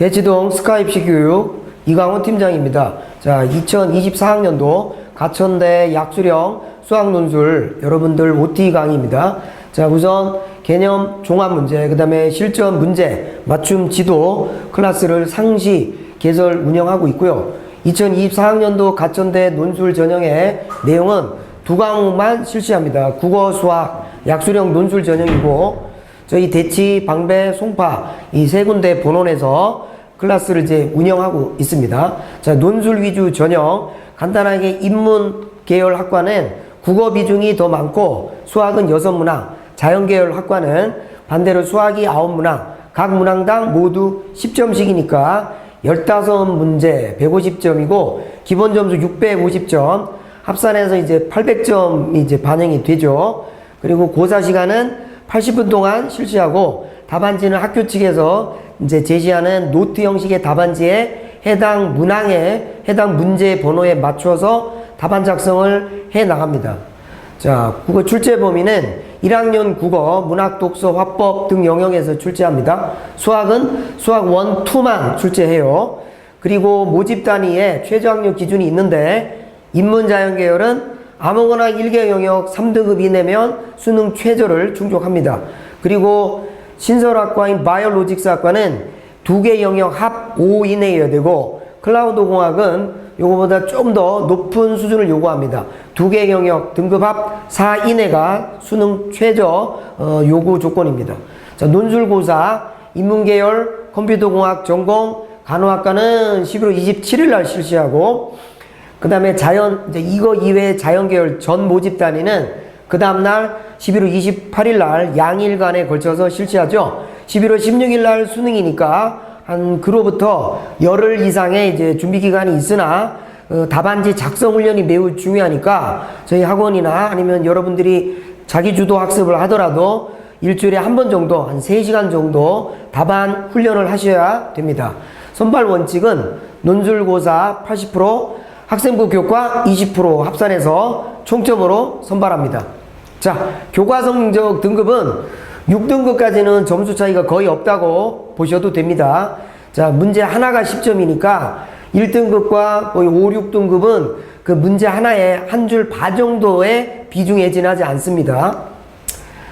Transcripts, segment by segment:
대치동 스카이피 교육 이강원 팀장입니다. 자, 2024학년도 가천대 약수령 수학 논술 여러분들 OT 강의입니다. 자, 우선 개념 종합 문제, 그 다음에 실전 문제, 맞춤 지도 클래스를 상시 개설 운영하고 있고요. 2024학년도 가천대 논술 전형의 내용은 두 과목만 실시합니다. 국어, 수학, 약수령 논술 전형이고 저희 대치, 방배, 송파 이 세 군데 본원에서 클래스를 이제 운영하고 있습니다. 자, 논술 위주 전형 간단하게 인문 계열 학과는 국어 비중이 더 많고 수학은 여섯 문항, 자연 계열 학과는 반대로 수학이 아홉 문항, 각 문항당 모두 10점씩이니까 15문제 150점이고 기본 점수 650점 합산해서 이제 800점이 이제 반영이 되죠. 그리고 고사 시간은 80분 동안 실시하고 답안지는 학교 측에서 이제 제시하는 노트 형식의 답안지에 해당 문항에 해당 문제 번호에 맞춰서 답안 작성을 해 나갑니다. 자, 국어 출제 범위는 1학년 국어, 문학, 독서, 화법 등 영역에서 출제합니다. 수학은 수학 1, 2만 출제해요. 그리고 모집 단위에 최저 학력 기준이 있는데 인문자연 계열은 아무거나 1개 영역 3등급 이내면 수능 최저를 충족합니다. 그리고 신설학과인 바이오로직스 학과는 두 개 영역 합 5 이내여야 되고 클라우드 공학은 요거보다 좀 더 높은 수준을 요구합니다. 두 개 영역 등급 합 4 이내가 수능 최저 어, 요구 조건입니다. 자, 논술고사 인문계열 컴퓨터공학 전공 간호학과는 11월 27일 날 실시하고 그 다음에 자연, 이제 이거 이외에 자연계열 전 모집 단위는 그 다음날 11월 28일 날 양일간에 걸쳐서 실시하죠. 11월 16일 날 수능이니까 한 그로부터 열흘 이상의 이제 준비 기간이 있으나 어, 답안지 작성 훈련이 매우 중요하니까 저희 학원이나 아니면 여러분들이 자기 주도 학습을 하더라도 일주일에 한 번 정도 한 3시간 정도 답안 훈련을 하셔야 됩니다. 선발 원칙은 논술고사 80% 학생부 교과 20% 합산해서 총점으로 선발합니다. 자, 교과 성적 등급은 6등급까지는 점수 차이가 거의 없다고 보셔도 됩니다. 자, 문제 하나가 10점이니까 1등급과 거의 5, 6등급은 그 문제 하나에 한 줄 반 정도의 비중에 지나지 않습니다.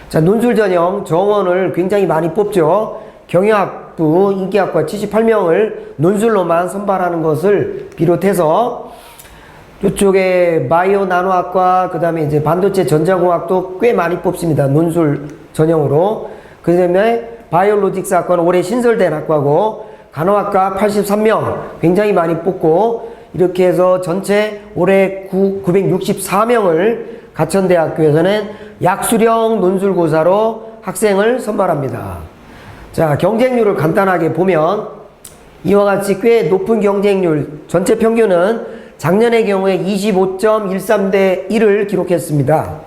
자, 논술 전형 정원을 굉장히 많이 뽑죠. 경영학부 인기학과 78명을 논술로만 선발하는 것을 비롯해서 이쪽에 바이오 나노학과 그 다음에 이제 반도체 전자공학도 꽤 많이 뽑습니다. 논술 전형으로. 그 다음에 바이오로직스 학과는 올해 신설된 학과고 간호학과 83명 굉장히 많이 뽑고 이렇게 해서 전체 올해 9, 964명을 가천대학교에서는 약수령 논술고사로 학생을 선발합니다. 자, 경쟁률을 간단하게 보면 이와 같이 꽤 높은 경쟁률, 전체 평균은 작년의 경우에 25.13대 1을 기록했습니다.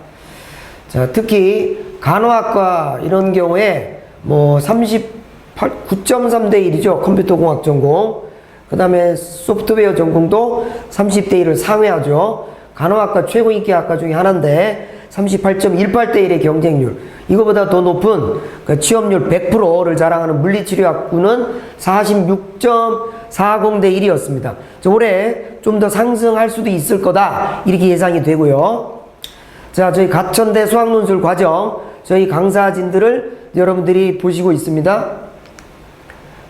자, 특히 간호학과 이런 경우에 뭐 38, 9.3대 1이죠. 컴퓨터공학 전공. 그 다음에 소프트웨어 전공도 30대 1을 상회하죠. 간호학과 최고 인기 학과 중에 하나인데 38.18대 1의 경쟁률. 이거보다 더 높은 그 취업률 100%를 자랑하는 물리치료학부는 46.40대 1이었습니다. 올해 좀 더 상승할 수도 있을 거다. 이렇게 예상이 되고요. 자, 저희 가천대 수학논술 과정, 저희 강사진들을 여러분들이 보시고 있습니다.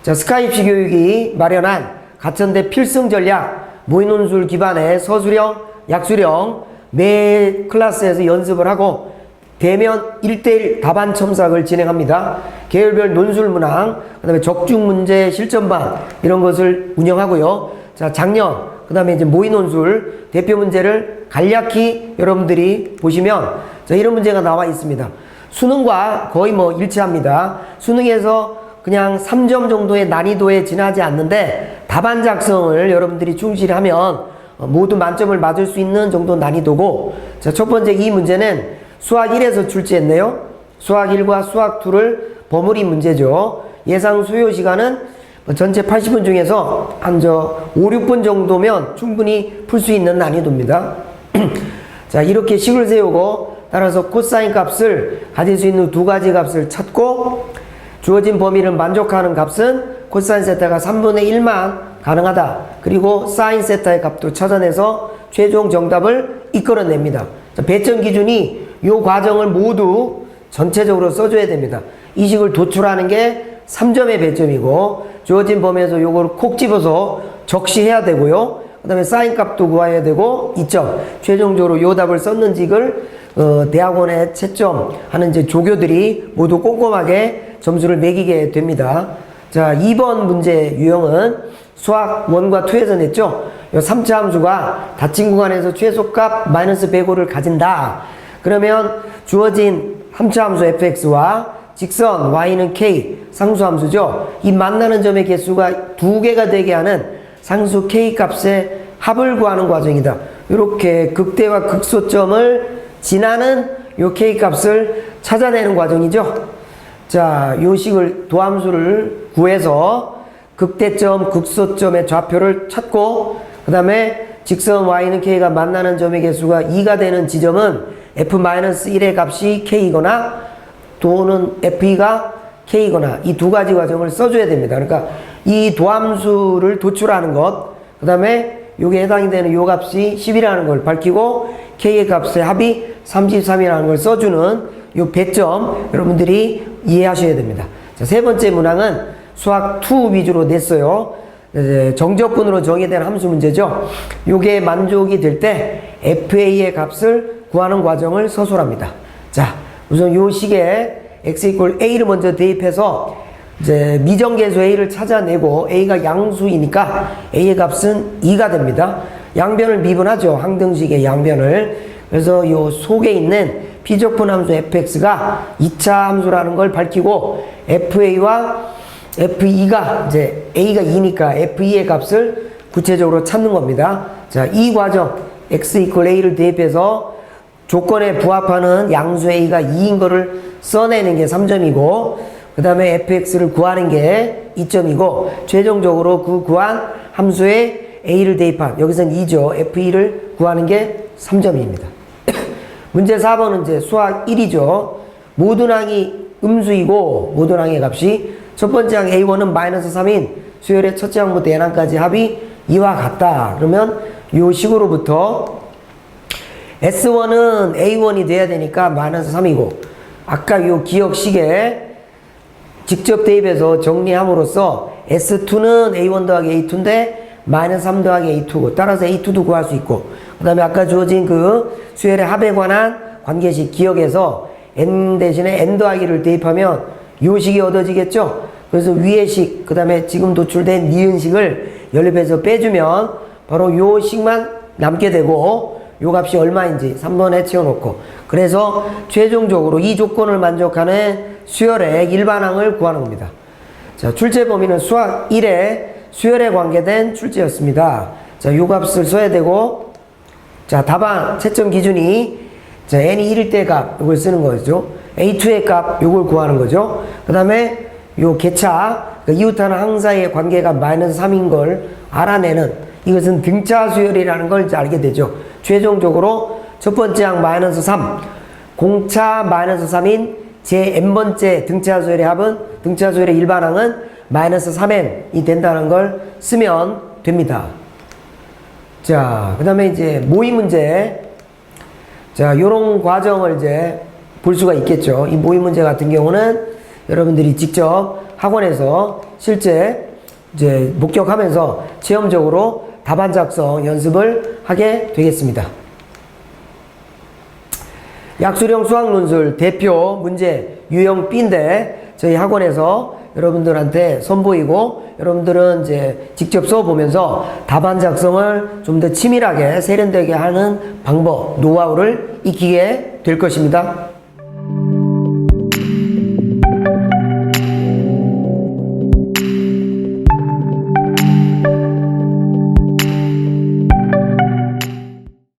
자, 스카이피 교육이 마련한 가천대 필승 전략, 모의논술 기반의 서술형, 약수령, 매 클래스에서 연습을 하고 대면 1대1 답안 첨삭을 진행합니다. 계열별 논술 문항, 그 다음에 적중 문제 실전반, 이런 것을 운영하고요. 자, 작년, 그 다음에 이제 모의 논술, 대표 문제를 간략히 여러분들이 보시면, 자, 이런 문제가 나와 있습니다. 수능과 거의 뭐 일치합니다. 수능에서 그냥 3점 정도의 난이도에 지나지 않는데, 답안 작성을 여러분들이 충실히 하면, 어, 모두 만점을 맞을 수 있는 정도 난이도고, 자, 첫 번째 이 문제는 수학 1에서 출제했네요. 수학 1과 수학 2를 버무린 문제죠. 예상 소요 시간은 뭐 전체 80분 중에서 한 저 5, 6분 정도면 충분히 풀 수 있는 난이도입니다. 자, 이렇게 식을 세우고 따라서 코사인 값을 가질 수 있는 두 가지 값을 찾고 주어진 범위를 만족하는 값은 코사인 세타가 3분의 1만 가능하다. 그리고 사인 세타의 값도 찾아내서 최종 정답을 이끌어냅니다. 자, 배점 기준이 요 과정을 모두 전체적으로 써줘야 됩니다. 이 식을 도출하는 게 3점의 배점이고 주어진 범위에서 요걸 콕 집어서 적시해야 되고요. 그 다음에 사인 값도 구해야 되고 2점. 최종적으로 요 답을 썼는지를 어, 대학원에 채점하는 이제 조교들이 모두 꼼꼼하게 점수를 매기게 됩니다. 자, 2번 문제 유형은 수학 1과 2에서 냈죠? 요 3차 함수가 닫힌 구간에서 최소값 마이너스 105를 가진다. 그러면 주어진 3차 함수 fx와 직선 y는 k 상수 함수죠. 이 만나는 점의 개수가 두 개가 되게 하는 상수 k 값의 합을 구하는 과정이다. 이렇게 극대와 극소점을 지나는 요 k 값을 찾아내는 과정이죠. 자, 요 식을 도함수를 구해서 극대점, 극소점의 좌표를 찾고 그 다음에 직선 y는 k가 만나는 점의 개수가 2가 되는 지점은 f-1의 값이 k이거나 또는 f2가 k이거나 이 두 가지 과정을 써줘야 됩니다. 그러니까 이 도함수를 도출하는 것, 그 다음에 요게 해당이 되는 요 값이 10이라는 걸 밝히고 k의 값의 합이 33이라는 걸 써주는 요 배점 여러분들이 이해하셔야 됩니다. 자, 세 번째 문항은 수학 2 위주로 냈어요. 정적분으로 정의된 함수 문제죠. 요게 만족이 될 때 FA의 값을 구하는 과정을 서술합니다. 자, 우선 요 식에 x 이퀄 a를 먼저 대입해서 이제 미정계수 a를 찾아내고 a가 양수이니까 a의 값은 2가 됩니다. 양변을 미분하죠. 항등식의 양변을. 그래서 요 속에 있는 피적분 함수 fx가 2차 함수라는 걸 밝히고 fa와 f2가 이제 a가 2니까 f2의 값을 구체적으로 찾는 겁니다. 자, 이 과정 x 이퀄 a를 대입해서 조건에 부합하는 양수 a가 2인 거를 써내는 게 3점이고 그 다음에 fx를 구하는 게 2점이고 최종적으로 그 구한 함수에 a를 대입한 여기서는 2죠. f2를 구하는 게 3점입니다. 문제 4번은 이제 수학 1이죠. 모든 항이 음수이고 모든 항의 값이 첫 번째 항 a1은 마이너스 3인 수열의 첫째 항부터 n항까지 합이 2와 같다. 그러면 요 식으로부터 S1은 A1이 돼야 되니까 마이너스 3이고 아까 요 기억식에 직접 대입해서 정리함으로써 S2는 A1 더하기 A2인데 마이너스 3 더하기 A2고 따라서 A2도 구할 수 있고 그 다음에 아까 주어진 그 수열의 합에 관한 관계식 기억에서 N 대신에 N 더하기를 대입하면 요 식이 얻어지겠죠 그래서 위의 식, 그 다음에 지금 도출된 니은식을 연립해서 빼주면 바로 요 식만 남게 되고 요 값이 얼마인지 3번에 채워놓고 그래서 최종적으로 이 조건을 만족하는 수열의 일반항을 구하는 겁니다. 자, 출제 범위는 수학 1에 수열에 관계된 출제였습니다. 자, 요 값을 써야 되고 자, 답안 채점 기준이 자, n이 1일 때 값, 이걸 쓰는 거죠. a2의 값, 요걸 구하는 거죠. 그 다음에 요 개차, 그 이웃하는 항사의 관계가 마이너스 3인 걸 알아내는 이것은 등차 수열이라는 걸 이제 알게 되죠. 최종적으로 첫 번째 항 마이너스 3, 공차 마이너스 3인 제 n번째 등차 수열의 합은 등차 수열의 일반항은 마이너스 3n이 된다는 걸 쓰면 됩니다. 자, 그 다음에 이제 모의 문제. 자, 요런 과정을 이제 볼 수가 있겠죠. 이 모의 문제 같은 경우는 여러분들이 직접 학원에서 실제 이제 목격하면서 체험적으로 답안 작성 연습을 하게 되겠습니다. 약수령 수학 논술 대표 문제 유형 B인데 저희 학원에서 여러분들한테 선보이고 여러분들은 이제 직접 써보면서 답안 작성을 좀 더 치밀하게 세련되게 하는 방법, 노하우를 익히게 될 것입니다.